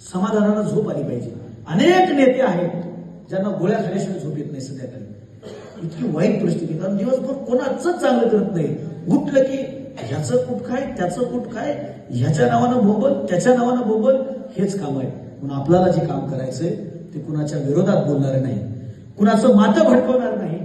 समाधानानं झोप आली पाहिजे. अनेक नेते आहेत ज्यांना गोळ्या खाल्याशिवाय झोप येत नाही संध्याकाळी. इतकी वाईट परिस्थिती कारण दिवसभर कोणाच चांगलं करत नाही. उठलं की ह्याचं कुठ काय त्याचं कुठ काय ह्याच्या नावानं भोबल त्याच्या नावानं बोंबल हेच काम आहे. म्हणून आपल्याला जे काम करायचंय ते कुणाच्या विरोधात बोलणार नाही. कुणाचं मातं भडकवणार नाही.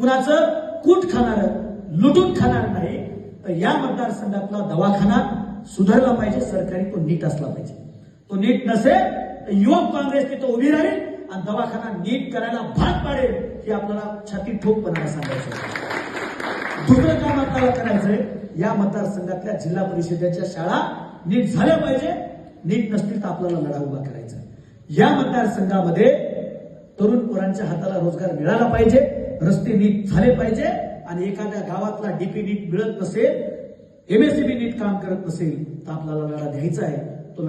कुणाचं कूट खाणार लुटून खाणार नाही. तर या मतदारसंघातला दवाखाना सुधारला पाहिजे. सरकारी तो नीट असला पाहिजे. तो नीट नसेल तर युवक काँग्रेस तिथं उभी राहील आणि दवाखाना नीट करायला भाग पाडेल हे आपल्याला छाती ठोकपणाला सांगायचं आहे. दुसरं काम आपल्याला करायचंय या मतदारसंघातल्या जिल्हा परिषदेच्या शाळा नीट झाल्या पाहिजे नीट नसतील तर आपल्याला लढा उभा करायचा या मतदारसंघामध्ये तरुण पोरांच्या हाताला रोजगार मिळाला पाहिजे रस्ते नीट झाले पाहिजे आणि एखाद्या गावातला डीपी नीट मिळत नसेल एमएससीबी नीट काम करत नसेल तर आपल्याला लढा घ्यायचा आहे तो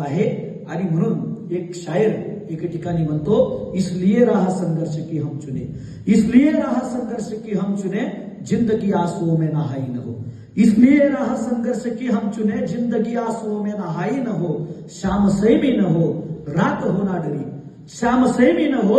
आहे. आणि म्हणून एक शायर एके ठिकाणी म्हणतो, इसलिए रहा संघर्ष की हम चुने. इसलिए रहा संघर्ष की हम चुने, ज़िंदगी आंसुओं में नहाई न हो. इसलिए रहा संघर्ष की हम चुने, ज़िंदगी आंसुओं में नहाई न हो. शाम से भी न हो, रात हो ना डरी. शाम से भी न हो,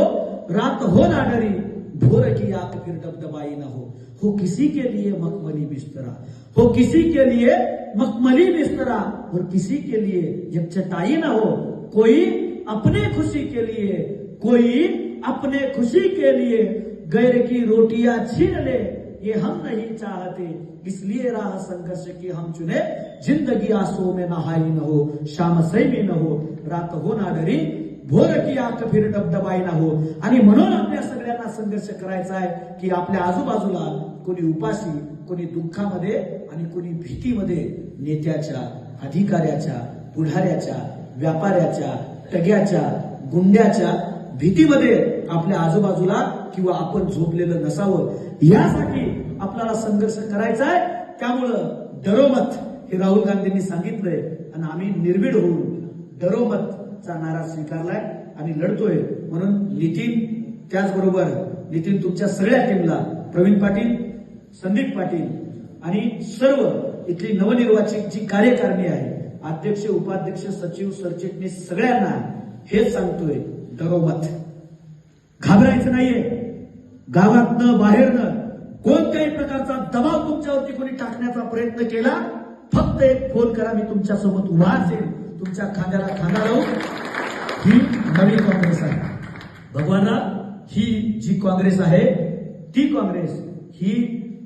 रात हो ना डरी. भोर की आँख फिर दबदबाई न हो। हो किसी के लिए मखमली बिस्तरा, हो किसी के लिए मखमली बिस्तरा, और किसी के लिए एक चटाई न हो, कोई अपने खुशी के लिए, कोई अपने खुशी के लिए गैर की रोटियाँ छीन ले, ये हम नहीं चाहते। इसलिए राह संघर्ष की हम चुने, ज़िंदगी आंसुओं में नहाई न हो, शाम सही भी न हो, रात हो ना डरी भोर की आंख फिर डबडबाई हो आणि म्हणून आपल्या सगळ्यांना संघर्ष करायचा आहे की आपल्या आजूबाजूला कोणी उपाशी कोणी दुःखामध्ये आणि कोणी भीतीमध्ये नेत्याच्या अधिकाऱ्याच्या पुढाऱ्याच्या व्यापाऱ्याच्या टग्याच्या गुंड्याच्या भीतीमध्ये आपल्या आजूबाजूला किंवा आपण झोपलेलं नसावं. यासाठी आपल्याला संघर्ष करायचा आहे. त्यामुळं डरोमत हे राहुल गांधींनी सांगितलंय आणि आम्ही निर्भीड होऊन चा नारा स्वीकारलाय आणि लढतोय. म्हणून नितीन त्याचबरोबर नितीन तुमच्या सगळ्या टीमला प्रवीण पाटील संदीप पाटील आणि सर्व इथली नवनिर्वाचित जी कार्यकारिणी आहे अध्यक्ष उपाध्यक्ष सचिव सरचिटणीस सगळ्यांना हेच सांगतोय डरोमत घाबरायचं नाहीये. गावातनं बाहेरनं कोणत्याही प्रकारचा दबाव तुमच्यावरती कोणी टाकण्याचा प्रयत्न केला फक्त एक फोन करा मी तुमच्यासोबत उभा असेल. तुमच्या खांद्याला खांदा लावून ही नवी काँग्रेस आहे. भगवाना ही जी काँग्रेस आहे ती काँग्रेस ही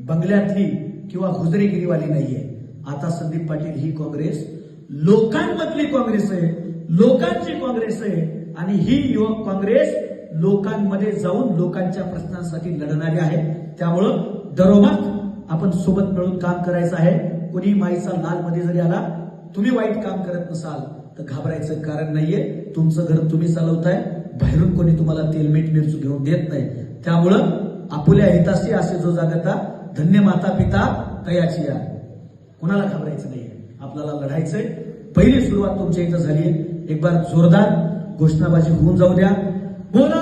बंगल्यातली किंवा हुजरेगिरीवाली नाहीये. आता संदीप पाटील ही काँग्रेस लोकांमधली काँग्रेस आहे लोकांची काँग्रेस आहे आणि ही युवक काँग्रेस लोकांमध्ये जाऊन लोकांच्या प्रश्नांसाठी लढणारी आहे. त्यामुळं दरोमात आपण सोबत मिळून काम करायचं आहे. कोणी माईचा लाल मध्ये जरी आला तुम्ही वाईट काम करत नसाल तर घाबरायचं कारण नाहीये. तुमचं घर तुम्ही चालवताय. बाहेरून कोणी तुम्हाला तेल मीठ मिरचू घेऊन देत नाही. त्यामुळं आपुल्या हिताशी असे जो जागता धन्य माता पिता तयाची या कुणाला घाबरायचं नाहीये. आपल्याला लढायचंय. पहिली सुरुवात तुमच्या इथं झाली एक बार जोरदार घोषणाबाजी होऊन जाऊ द्या. बोला!